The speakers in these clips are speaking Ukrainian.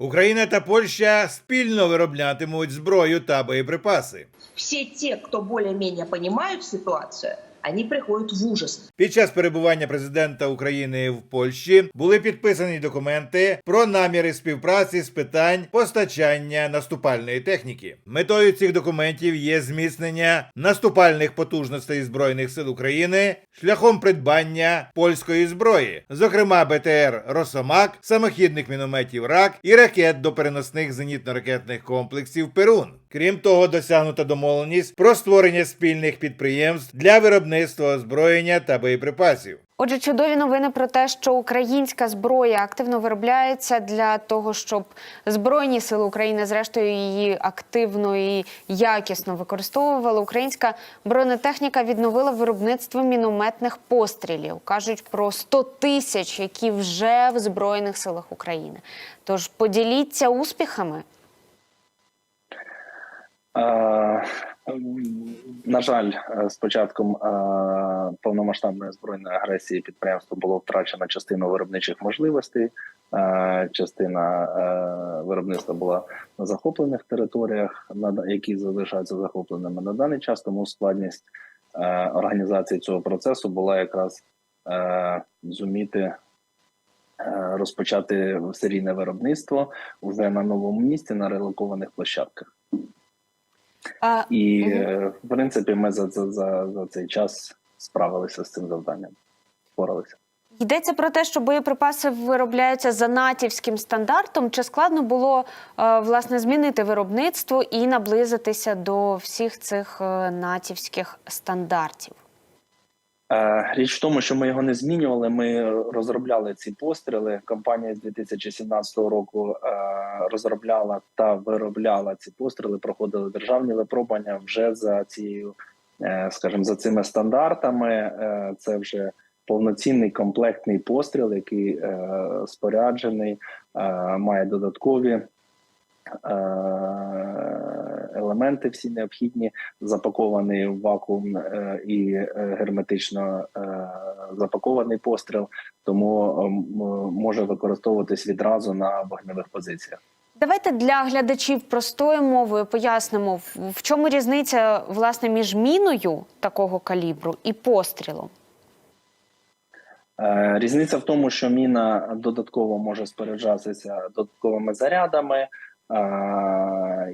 Україна та Польща спільно вироблятимуть зброю та боєприпаси. Всі ті, хто більш-менш понимают ситуацию, они приходят в ужас. Під час перебування президента України в Польщі були підписані документи про наміри співпраці з питань постачання наступальної техніки. Метою цих документів є зміцнення наступальних потужностей збройних сил України шляхом придбання польської зброї, зокрема БТР Росомак, самохідних мінометів РАК і ракет до переносних зенітно-ракетних комплексів Перун. Крім того, досягнута домовленість про створення спільних підприємств для виробництва озброєння та боєприпасів. Отже, чудові новини про те, що українська зброя активно виробляється для того, щоб збройні сили України, зрештою, її активно і якісно використовували. Українська бронетехніка відновила виробництво мінометних пострілів. кажуть про 100 тисяч, які вже в збройних силах України. Тож поділіться успіхами. Е, На жаль, е, з початком е, повномасштабної збройної агресії підприємство було втрачено частину виробничих можливостей. Е, Частина виробництва була на захоплених територіях, які залишаються захопленими на даний час. Тому складність організації цього процесу була якраз зуміти розпочати серійне виробництво вже на новому місці на релокованих площадках. А, І е, в принципі, ми за, за, за, за цей час справилися з цим завданням. Впоралися. Йдеться про те, що боєприпаси виробляються за натівським стандартом. Чи складно було е, власне змінити виробництво і наблизитися до всіх цих е, натівських стандартів? Е, Річ в тому, що ми його не змінювали. Ми розробляли ці постріли. Компанія з 2017 року е, розробляла та виробляла ці постріли, проходили державні випробування вже за цією, е, скажімо, за цими стандартами. Це вже повноцінний комплектний постріл, який споряджений, має додаткові. Е, Елементи всі необхідні, запакований в вакуум е, і е, герметично запакований постріл, тому може використовуватись відразу на вогневих позиціях. Давайте для глядачів простою мовою пояснимо, в- чому різниця власне між міною такого калібру і пострілом. Різниця в тому, що міна додатково може споряджатися додатковими зарядами,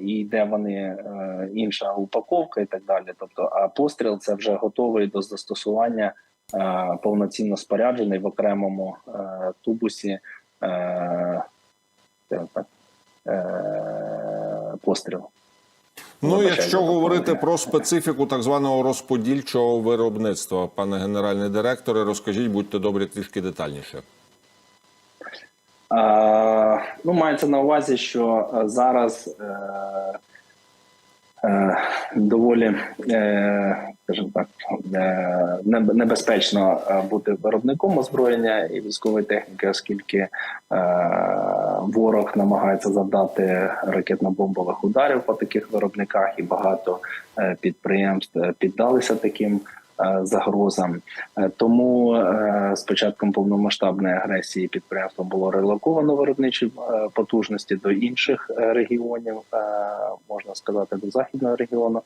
і де вони е, інша упаковка і так далі. Тобто, а постріл це вже готовий до застосування, е, повноцінно споряджений в окремому е, тубусі. Постріл. Ну, якщо говорити про специфіку так званого розподільчого виробництва, пане генеральний директоре, розкажіть, будьте добрі, трішки детальніше. Ну, мається на увазі, що е, зараз е, е, доволі, скажімо так, небезпечно бути виробником озброєння і військової техніки, оскільки ворог намагається завдати ракетно-бомбових ударів по таких виробниках, і багато підприємств піддалися таким загрозам. Е, Тому е, з початком повномасштабної агресії підприємство було релоковано виробничі е, потужності до інших е, регіонів, е, можна сказати, до західного регіону.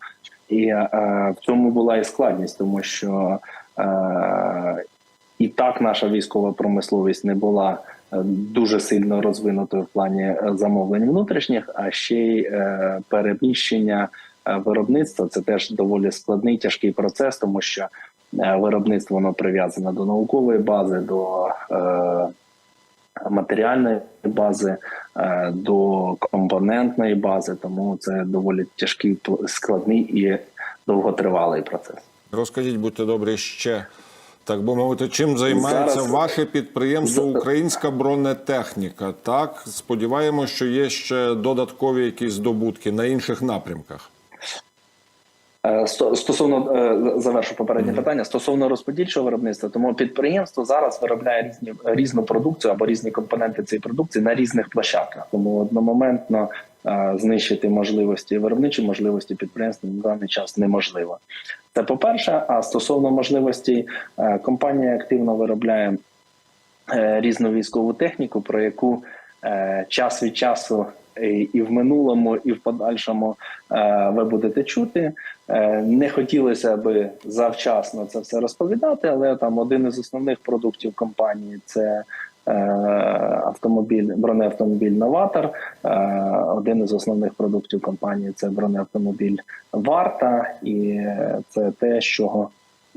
І е, в цьому була і складність, тому що е, і так наша військова промисловість не була е, дуже сильно розвинутою в плані е, замовлень внутрішніх, а ще й е, переміщення е, виробництва це теж доволі складний тяжкий процес, тому що е, виробництво воно прив'язане до наукової бази, до е, матеріальної бази, е, до компонентної бази. Тому це доволі тяжкий, складний і довготривалий процес. Розкажіть, будьте добрі, ще так би мовити, чим займається Зараз- ваше підприємство Українська бронетехніка? Так, сподіваємося, що є ще додаткові якісь здобутки на інших напрямках. Е, сто- Стосовно е, завершу попереднє питання стосовно розподільчого виробництва, тому підприємство зараз виробляє різні різну продукцію або різні компоненти цієї продукції на різних площадках. Тому одномоментно е, знищити можливості виробничі можливості підприємства на даний час неможливо. Це по перше. А стосовно можливостей, компанія активно виробляє різну військову техніку, про яку час від часу і, і в минулому, і в подальшому е, ви будете чути. Е, не хотілося би завчасно це все розповідати, але там один із основних продуктів компанії це. е, Автомобіль, бронеавтомобіль Новатор. Е, Один із основних продуктів компанії це бронеавтомобіль Варта, і е, це те, чого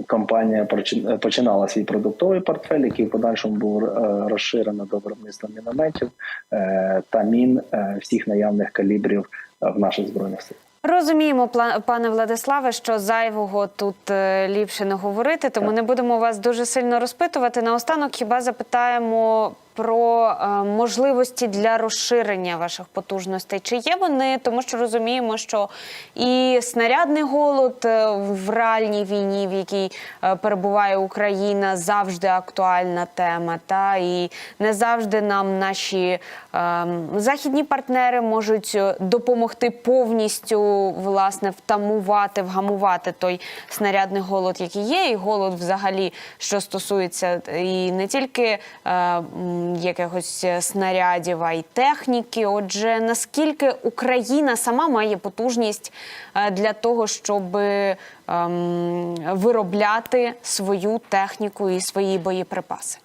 компанія прочин- починала свій продуктовий портфель, який в подальшому був е, розширено до виробництва мінометів е, та мін е, всіх наявних калібрів е, в наших збройних силах. Розуміємо, пане Владиславе, що зайвого тут е, ліпше не говорити, тому не будемо вас дуже сильно розпитувати. Наостанок хіба запитаємо про е, можливості для розширення ваших потужностей. Чи є вони? Тому що розуміємо, що і снарядний голод е, в реальній війні, в якій е, перебуває Україна, завжди актуальна тема. Та і не завжди нам наші ем, західні партнери можуть допомогти повністю власне втамувати, вгамувати той снарядний голод, який є, і голод взагалі, що стосується і не тільки е, м, якихось снарядів, а й техніки. Отже, наскільки Україна сама має потужність е, для того, щоб ем, виробляти свою техніку і свої боєприпаси?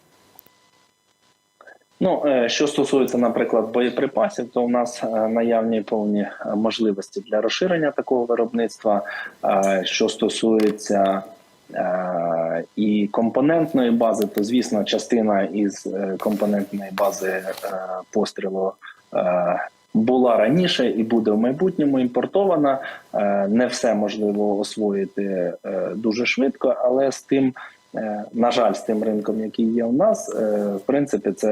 Ну, е, що стосується, наприклад, боєприпасів, то у нас е, наявні повні е, можливості для розширення такого виробництва. Е, Що стосується е, і компонентної бази, то звісно, частина із е, компонентної бази е, пострілу. е, Була раніше і буде в майбутньому імпортована. Е, Не все можливо освоїти е, дуже швидко, але з тим, е, на жаль, з тим ринком, який є у нас, е, в принципі, це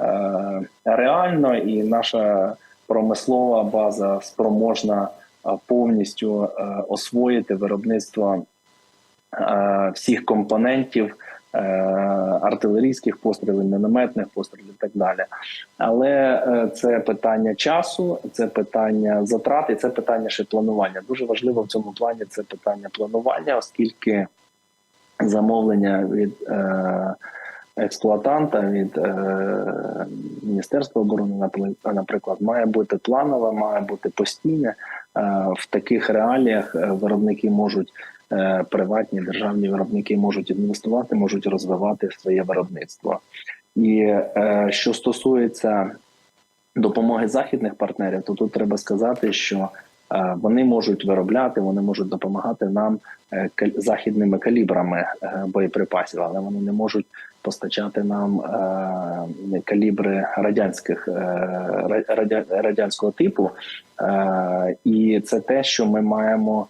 е, реально, і наша промислова база спроможна е, повністю е, освоїти виробництво е, всіх компонентів. е, Артилерійських пострілів, мінометних пострілів і так далі. Але е, це питання часу, це питання затрат і це питання ще планування. Дуже важливо в цьому плані це питання планування, оскільки замовлення від е, експлуатанта, від е, Міністерства оборони, наприклад, має бути планове, має бути постійне. Е, в таких реаліях е, виробники можуть. Е, Приватні державні виробники можуть інвестувати, можуть розвивати своє виробництво. І е, що стосується допомоги західних партнерів, то тут треба сказати, що е, вони можуть виробляти, вони можуть допомагати нам західними калібрами боєприпасів, але вони не можуть постачати нам калібри радянських радянського типу. І це те, що ми маємо.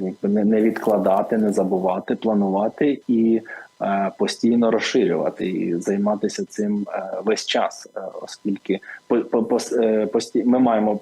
Якби не, відкладати, не забувати, планувати і е, постійно розширювати і займатися цим е, весь час, е, оскільки по, по, по, е, пості- ми маємо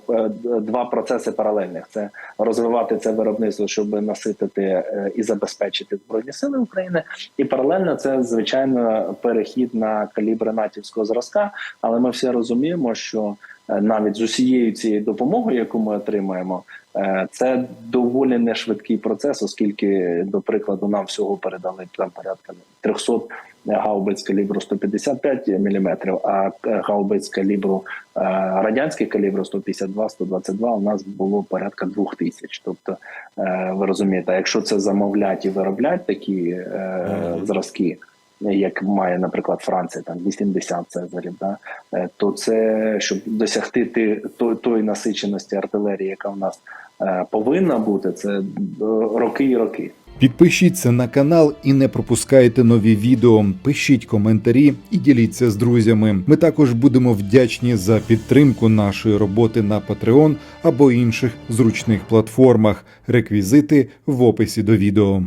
два процеси паралельних: це розвивати це виробництво, щоб наситити і забезпечити збройні сили України, і паралельно це звичайно перехід на калібри натівського зразка. Але ми всі розуміємо, що навіть з усією цією допомогою, яку ми отримаємо, е, це доволі не швидкий процес, оскільки, до прикладу, нам всього передали там порядка 300 гаубиць калібру 155 мм, а е, гаубиць калібру е, радянських калібру 152-122 у нас було порядка 2000. Тобто, е, ви розумієте, якщо це замовлять і вироблять такі е, зразки, як має, наприклад, Франція, там 80 цезарів, да, е, то це щоб досягти ти, той, тої насиченості артилерії, яка в нас е, повинна бути, це е, роки і роки. Підпишіться на канал і не пропускайте нові відео. Пишіть коментарі і діліться з друзями. Ми також будемо вдячні за підтримку нашої роботи на Patreon або інших зручних платформах. Реквізити в описі до відео.